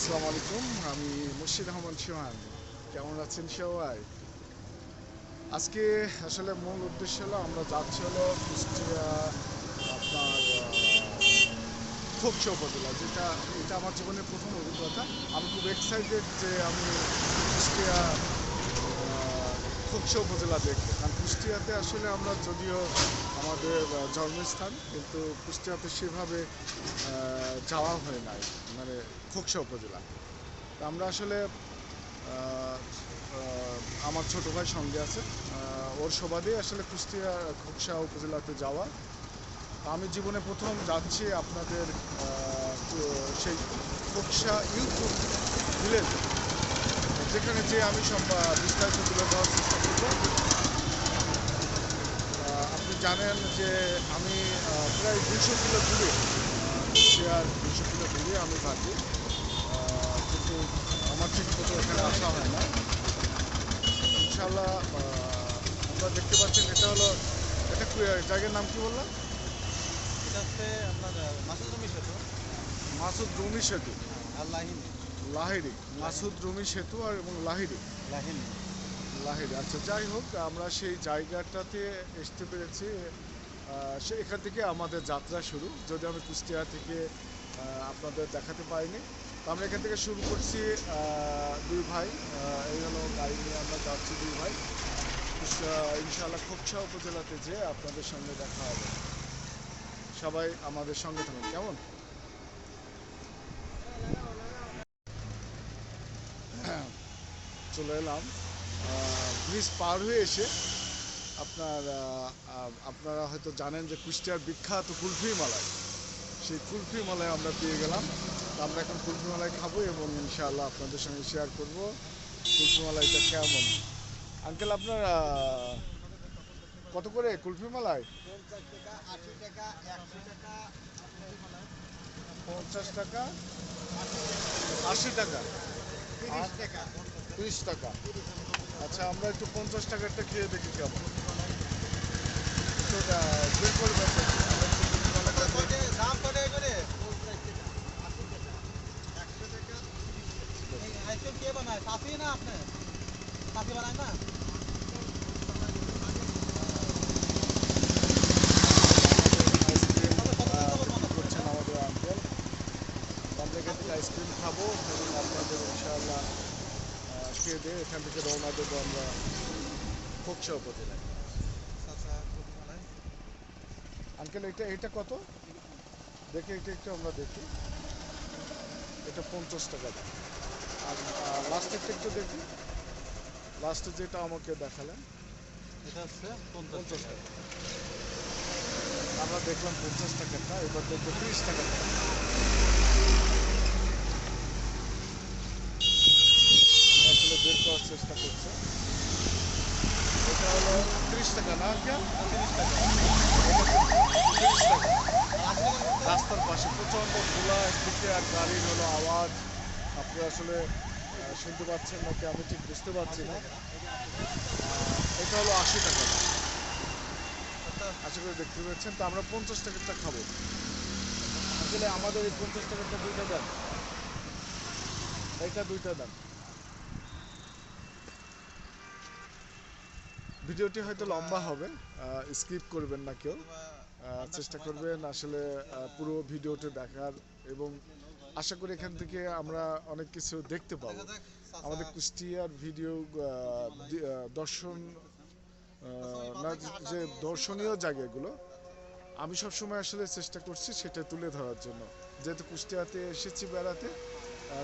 আসসালামু আলাইকুম, আমি মুর্শিদ আহমদ সোহান কেমন আছেন সবাই? আজকে আসলে মূল উদ্দেশ্য হলো, আমরা যাচ্ছি হলো কুষ্টিয়া, আপনার খোকসা উপজেলা, যেটা, এটা আমার জীবনের প্রথম অভিজ্ঞতা। আমি খুব এক্সাইটেড যে আমি কুষ্টিয়া খোকসা উপজেলা দেখতে কারণ কুষ্টিয়াতে আসলে আমরা যদিও আমাদের জন্মস্থান, কিন্তু কুষ্টিয়াতে সেভাবে যাওয়া হয় নাই মানে খোকসা উপজেলা। আমরা আসলে আমার ছোট ভাই সঙ্গে আছে ওর সুবাদেই আসলে কুষ্টিয়া, খোকসা উপজেলাতে যাওয়া। আমি জীবনে প্রথম যাচ্ছি আপনাদের সেই খোকসা ইউথ ভিলেজ, যেখানে যে আমি সব বিস্তারিত তুলে দেওয়ার চেষ্টা করব। জানেন যে আমি প্রায় দুশো কিলো দূরে কুষ্টিয়ার দুশো কিলো দূরে আমি থাকি কিন্তু আমার ঠিক মতো এখানে আসা হয় না। ইনশাল্লাহ আপনারা দেখতে পাচ্ছেন এটা হলো এটা জায়গার নাম কি বললাম এটা হচ্ছে আপনার মাসুদ রমি সেতু। মাসুদ রুমি সেতু। আর লাহিনী। লাহিড়ি মাসুদ রুমি সেতু আর এবং লাহিড়ি লাহিনী। লাহিড়ি আচ্ছা যাই হোক, আমরা সেই জায়গাটাতে আসতে পেরেছি। সে এখান থেকে আমাদের যাত্রা শুরু। যদি আমি কুষ্টিয়া থেকে আপনাদের দেখাতে পাইনি তো আমরা এখান থেকে শুরু করছি দুই ভাই। এই হলো গাড়ি নিয়ে আমরা যাচ্ছি দুই ভাই। ইনশাআল্লাহ খোকসা উপজেলাতে যে আপনাদের সঙ্গে দেখা হবে। সবাই আমাদের সঙ্গে থাকুন। কেমন? চলে এলাম। ব্রিজ পার হয়ে এসে আপনার আপনারা হয়তো জানেন যে কুষ্টিয়ার বিখ্যাত কুলফি মালাই। সেই কুলফি মালাই আমরা পেয়ে গেলাম। আমরা এখন কুলফি মালাই খাব এবং ইনশাআল্লাহ আপনাদের সঙ্গে শেয়ার করব কুলফি মালাইটা কেমন। আঙ্কেল, আপনার কত করে কুলফি টাকা পঞ্চাশ টাকা, আশি টাকা তিরিশ টাকা তিরিশ টাকা। আচ্ছা আমরা একটু পঞ্চাশ টাকারটা খেয়ে দেখি কেমন। একশো টাকা এই আইসক্রিম খাব এবং আপনাদের ইনশাআল্লাহ খেয়ে দিয়ে এখান থেকে রওনা দেবো আমরা খোকসা উপজেলায় আঙ্কেল এটা এটা কত? দেখে এটা একটু আমরা দেখি। এটা পঞ্চাশ টাকা দাম। আর লাস্টেরটা একটু দেখি। লাস্টে যেটা আমাকে দেখালেন এটা হচ্ছে পঞ্চাশ টাকা। আমরা দেখলাম পঞ্চাশ টাকাটা এবার দেখব তিরিশ টাকা আসলে বের করার চেষ্টা করছে। এটা হলো তিরিশ টাকা না রাস্তার পাশে প্রচণ্ড খোলা একদিকে আর গাড়ির হলো আওয়াজ। আপনি আসলে শুনতে পাচ্ছেন নাকি আমি ঠিক বুঝতে পারছি না। এটা হলো আশি টাকা। আশা করে দেখতে পাচ্ছেন তো আমরা পঞ্চাশ টাকারটা খাব। আসলে আমাদের এই পঞ্চাশ টাকারটা দুইটা দেন এটা দুইটা দেন ভিডিওটি হয়তো লম্বা হবে স্কিপ করবেন না কেউ। চেষ্টা করবেন আসলে পুরো ভিডিওটি দেখার এবং আশা করি এখান থেকে আমরা অনেক কিছু দেখতে পাবো। আমাদের কুষ্টিয়ার ভিডিও দর্শন না যে দর্শনীয় জায়গাগুলো আমি সবসময় আসলে চেষ্টা করছি সেটা তুলে ধরার জন্য। যেহেতু কুষ্টিয়াতে এসেছি বেড়াতে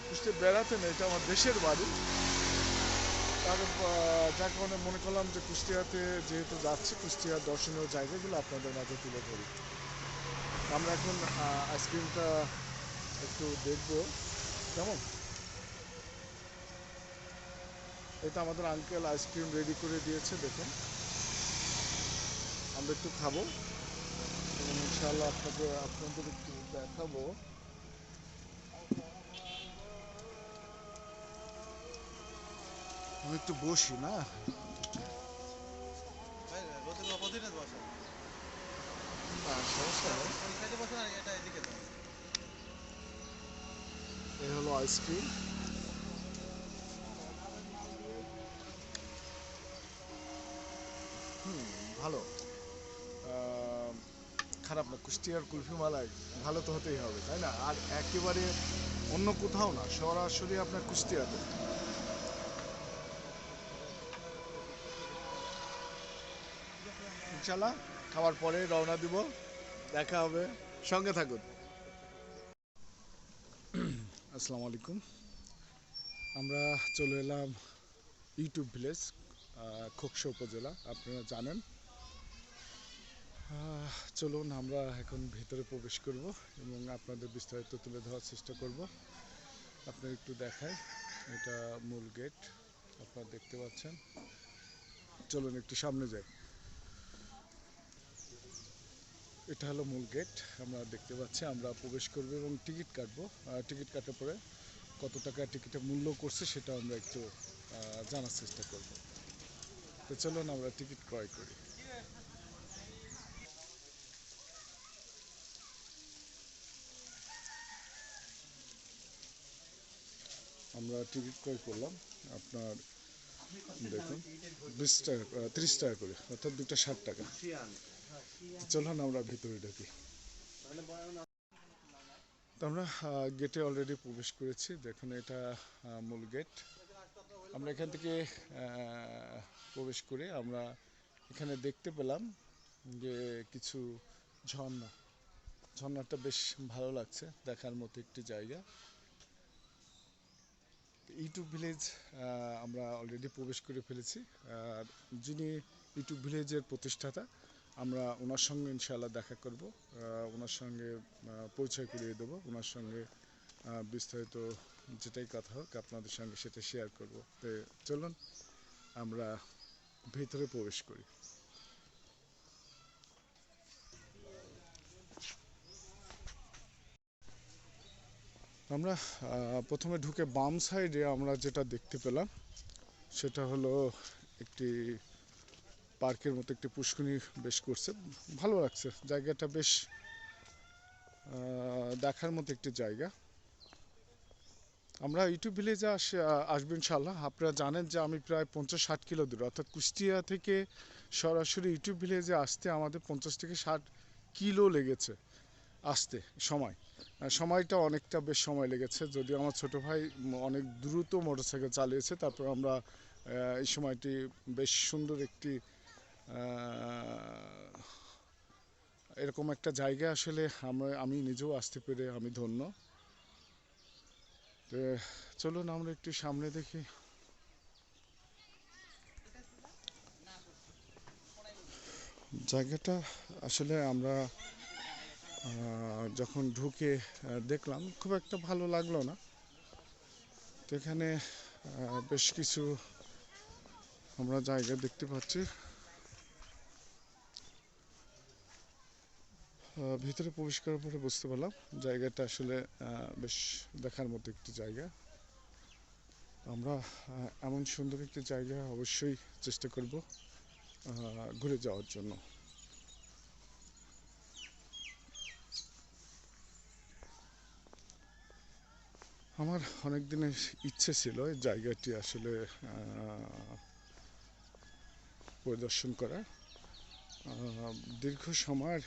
কুষ্টিয়া বেড়াতে না এটা আমার দেশের বাড়ি। তার আহ, যার কারণে মনে করলাম যে কুষ্টিয়াতে যেহেতু যাচ্ছি কুষ্টিয়ার দর্শনীয় জায়গাগুলো আপনাদের মাঝে তুলে ধরি। আমরা এখন আইসক্রিমটা একটু দেখব। কেমন? এটা আমাদের আঙ্কেল আইসক্রিম রেডি করে দিয়েছে দেখুন। আমরা একটু খাব। এবং ইনশাআল্লাহ আপনাকে আপনাদের একটু দেখাবো। আমি একটু বসি, না? এই হলো আইসক্রিম। হুম, ভালো। খারাপ না, কুষ্টিয়ার কুলফি মালাই, ভালো তো হতেই হবে, তাই না? আর একেবারে অন্য কোথাও না, সরাসরি আপনার কুষ্টিয়াতে। ইনশাল্লাহ খাওয়ার পরে রওনা দিব। দেখা হবে। সঙ্গে থাকুন। আসসালামু আলাইকুম। আমরা চলে এলাম ইউটিউব ভিলেজ খোকসা উপজেলা। আপনারা জানেন। চলুন আমরা এখন ভিতরে প্রবেশ করব এবং আপনাদের বিস্তারিত তুলে ধরার চেষ্টা করব। আপনার একটু দেখায় এটা মূল গেট। আপনারা দেখতে পাচ্ছেন। চলুন একটু সামনে যাই। এটা হলো মূল গেট আমরা দেখতে পাচ্ছি, আমরা প্রবেশ করব এবং টিকিট কাটবো। টিকিট কাটার পরে কত টাকা টিকিটের মূল্য করছে সেটা আমরা একটু জানার চেষ্টা করব। তো চলুন আমরা টিকিট ক্রয় করি। আমরা টিকিট ক্রয় করলাম। আপনার দেখুন, বিশ টাকা তিরিশ টাকা করে, অর্থাৎ দুটা ষাট টাকা। চলুন আমরা ভিতরে ঢুকি। তো আমরা গেটে অলরেডি প্রবেশ করেছি। দেখুন, এটা মূল গেট আমরা এখান থেকে প্রবেশ করে আমরা এখানে দেখতে পেলাম যে কিছু ঝর্ণা। ঝর্ণাটা বেশ ভালো লাগছে, দেখার মতো একটি জায়গা। ইউটিউব ভিলেজ আমরা অলরেডি প্রবেশ করে ফেলেছি। আর যিনি ইউটিউব ভিলেজের প্রতিষ্ঠাতা আমরা ওনার সঙ্গে ইনশাআল্লাহ দেখা করব ওনার সঙ্গে পরিচয় করিয়ে দেবো, ওনার সঙ্গে বিস্তারিত যেটাই কথা হোক আপনাদের সঙ্গে সেটা শেয়ার করব। তো চলুন, আমরা ভেতরে প্রবেশ করি। আমরা প্রথমে ঢুকে বাম সাইডে আমরা যেটা দেখতে পেলাম, সেটা হলো একটি পার্কের মতো একটি পুষ্করিণী বেশ করছে। ভালো লাগছে। জায়গাটা বেশ দেখার মতো একটি জায়গা। আমরা ইউটিউব ভিলেজে আস আসব ইনশাল্লাহ আপনারা জানেন যে আমি প্রায় পঞ্চাশ ষাট কিলো দূরে। অর্থাৎ কুষ্টিয়া থেকে সরাসরি ইউটিউব ভিলেজে আসতে আমাদের পঞ্চাশ থেকে ষাট কিলো লেগেছে আসতে, সময়। সময়টা অনেকটা বেশ সময় লেগেছে। যদিও আমার ছোট ভাই অনেক দ্রুত মোটরসাইকেল চালিয়েছে, তারপর আমরা এই সময়টি বেশ সুন্দর একটি এরকম একটা জায়গা আসলে আমরা, আমি নিজেও আসতে পেরে আমি ধন্য। চলুন আমরা একটু সামনে দেখি। জায়গাটা আসলে আমরা যখন ঢুকে দেখলাম, খুব একটা ভালো লাগল না। তো এখানে বেশ কিছু আমরা জায়গা দেখতে পাচ্ছি। ভিতরে প্রবেশ করার পরে বুঝতে পারলাম জায়গাটা আসলে বেশ দেখার মতো একটি জায়গা। আমরা এমন সুন্দর একটি জায়গা অবশ্যই চেষ্টা করব ঘুরে যাওয়ার জন্য। আমার অনেক দিনের ইচ্ছে ছিল এই জায়গাটি আসলে পরিদর্শন করা আহ, দীর্ঘ সময়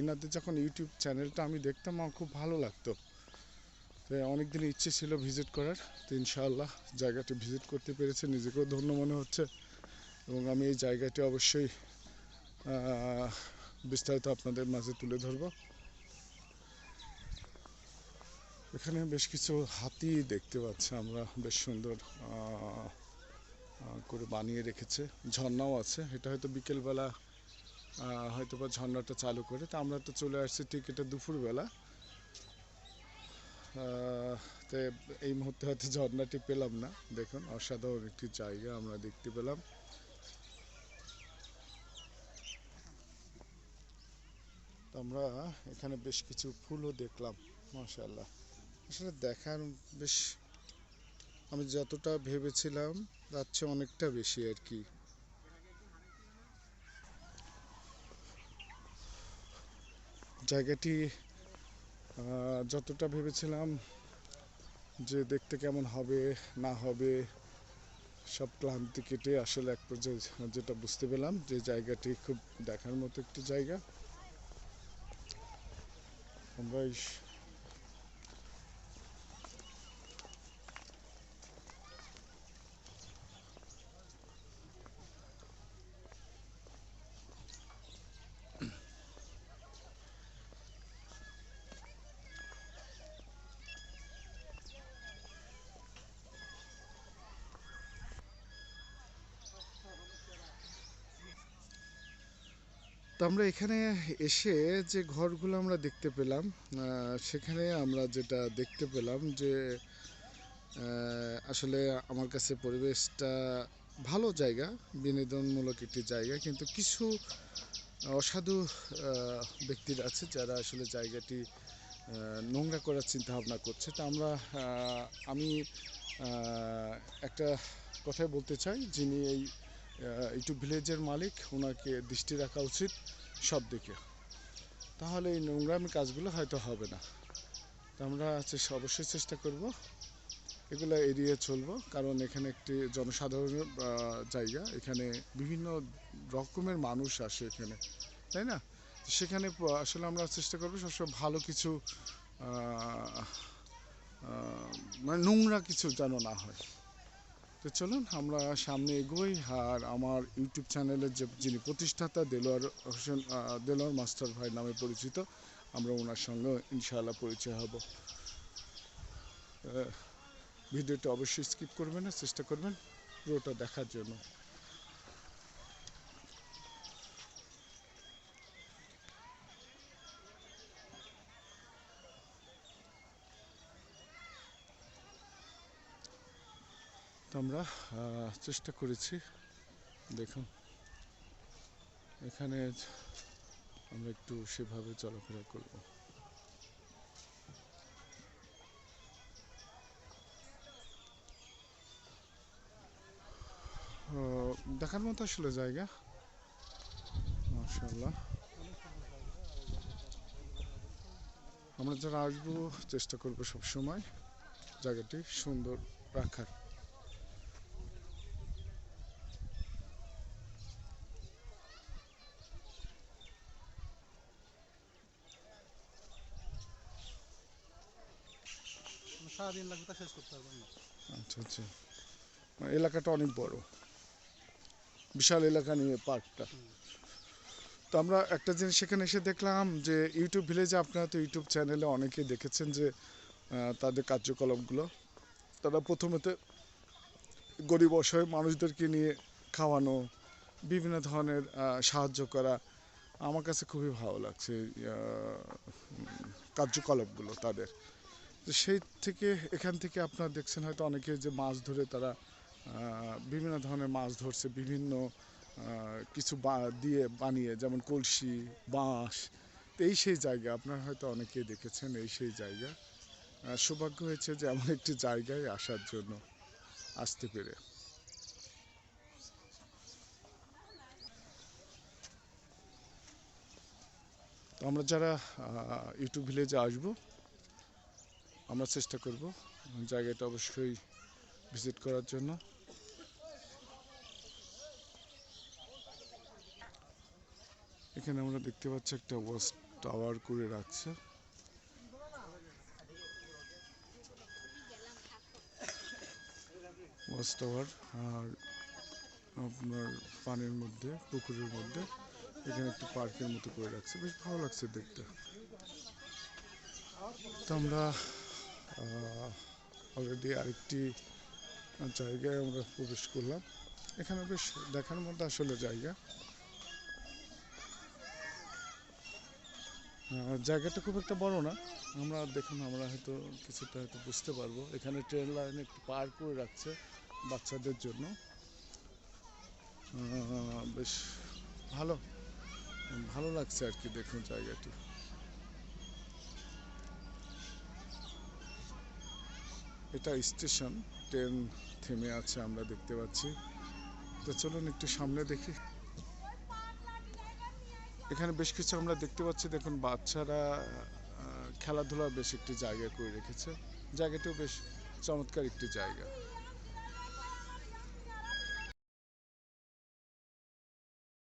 এনাদের যখন ইউটিউব চ্যানেলটা আমি দেখতাম, আমার খুব ভালো লাগতো। তো অনেক ইচ্ছে ছিল ভিজিট করার, তো ইনশাআল্লাহ জায়গাটি ভিজিট করতে পেরেছে, নিজেকেও ধন্য মনে হচ্ছে। এবং আমি এই জায়গাটি অবশ্যই বিস্তারিত আপনাদের মাঝে তুলে ধরবো। এখানে বেশ কিছু হাতি দেখতে পাচ্ছি আমরা, বেশ সুন্দর করে বানিয়ে রেখেছে। ঝর্ণাও আছে, এটা হয়তো বিকেলবেলা হয়তো বা ঝর্ণাটা চালু করে। তা আমরা তো চলে আসছি ঠিক এটা দুপুরবেলা। তো এই মুহূর্তে হয়তো ঝর্ণাটি পেলাম না। দেখুন, অসাধারণ একটি জায়গা আমরা দেখতে পেলাম। আমরা এখানে বেশ কিছু ফুলও দেখলাম, মাশাআল্লাহ। আসলে দেখার বেশ, আমি যতটা ভেবেছিলাম, তার চেয়ে অনেকটা বেশি আর কি। জায়গাটি যতটা ভেবেছিলাম যে দেখতে কেমন হবে, না হবে, সব ক্লান্তি কেটে আসলে এক পর্যায়ে যেটা বুঝতে পেলাম যে জায়গাটি খুব দেখার মতো একটি জায়গা। আমরা তো আমরা এখানে এসে যে ঘরগুলো আমরা দেখতে পেলাম সেখানে আমরা যেটা দেখতে পেলাম যে আসলে আমার কাছে পরিবেশটা ভালো জায়গা, বিনোদনমূলক একটি জায়গা, কিন্তু কিছু অসাধু ব্যক্তির আছে যারা আসলে জায়গাটি নোংরা করার চিন্তা ভাবনা করছে। তা আমরা আমি একটা কথাই বলতে চাই, যিনি এই একটু ভিলেজের মালিক ওনাকে দৃষ্টি রাখা উচিত সব দিকে। তাহলে এই নোংরামি কাজগুলো হয়তো হবে না। আমরা অবশ্যই চেষ্টা করব এগুলো এড়িয়ে চলবো, কারণ এখানে একটি জনসাধারণের জায়গা। এখানে বিভিন্ন রকমের মানুষ আসে এখানে, তাই না? সেখানে আসলে আমরা চেষ্টা করব সবসময় ভালো কিছু মানে নোংরা কিছু যেন না হয়। তো চলুন, আমরা সামনে এগোই। আর আমার ইউটিউব চ্যানেলের যে যিনি প্রতিষ্ঠাতা, দেলোয়ার হোসেন দেলোয়ার মাস্টার ভাই নামে পরিচিত, আমরা ওনার সঙ্গে ইনশাআল্লাহ পরিচয় হব। ভিডিওটা অবশ্যই স্কিপ করবেন না, চেষ্টা করবেন পুরোটা দেখার জন্য। তো আমরা চেষ্টা করেছি। দেখুন, এখানে আমরা একটু সেভাবে চলাফেরা করব। দেখার মতো আসলে জায়গা। মাশাল্লাহ আমরা যারা আসব, চেষ্টা করব সবসময় জায়গাটি সুন্দর রাখার। লাগবে তা শেষ করতে আচ্ছা আচ্ছা। মানে এলাকাটা অনেক বড়। বিশাল এলাকা নিয়ে পার্কটা। তো আমরা একটা জিনিস সেখানে এসে দেখলাম যে ইউটিউব ভিলেজে আপনারা তো ইউটিউব চ্যানেলে অনেকেই দেখেছেন যে তাদের কার্যকলাপগুলো। তারা প্রথমত গরিব অসহায় মানুষদেরকে নিয়ে খাওয়ানো, বিভিন্ন ধরনের সাহায্য করা। আমার কাছে খুবই ভালো লাগছে কার্যকলাপগুলো তাদের। সেই থেকে এখান থেকে আপনারা দেখছেন হয়তো অনেকে যে মাছ ধরে তারা বিভিন্ন ধরনের মাছ ধরছে, বিভিন্ন কিছু বা- দিয়ে বানিয়ে, যেমন কলসি, বাঁশ, এই সেই জায়গা। আপনারা হয়তো অনেকেই দেখেছেন এই সেই জায়গা। সৌভাগ্য হয়েছে যে এমন একটি জায়গায় আসার জন্য আসতে পেরে। তো আমরা যারা ইউটিউব ভিলেজে আসব আমরা চেষ্টা করব জায়গাটা অবশ্যই ভিজিট করার জন্য। এখানে আমরা দেখতে পাচ্ছি একটা ওয়াচ টাওয়ার করে রাখছে। ওয়াচ টাওয়ার আর আপনার পানির মধ্যে, পুকুরের মধ্যে। এখানে একটু পার্কের মতো করে রাখছে। বেশ ভালো লাগছে দেখতে। তো আমরা অলরেডি আরেকটি জায়গায় আমরা প্রবেশ করলাম। এখানে বেশ দেখার মতো আসলে জায়গা। জায়গাটা খুব একটা বড় না। আমরা দেখুন, আমরা হয়তো কিছুটা হয়তো বুঝতে পারব। এখানে ট্রেন লাইন একটু পার করে রাখছে বাচ্চাদের জন্য। বেশ ভালো ভালো লাগছে আর কি দেখুন জায়গাটি। এটা স্টেশন, ট্রেন থেমে আছে, আমরা দেখতে পাচ্ছি। তো চলুন একটু সামনে দেখি। এখানে বেশ কিছু আমরা দেখতে পাচ্ছি। দেখুন, বাচ্চারা খেলাধুলা বেশ একটি জায়গা করে রেখেছে। জায়গাটিও বেশ চমৎকার একটি জায়গা।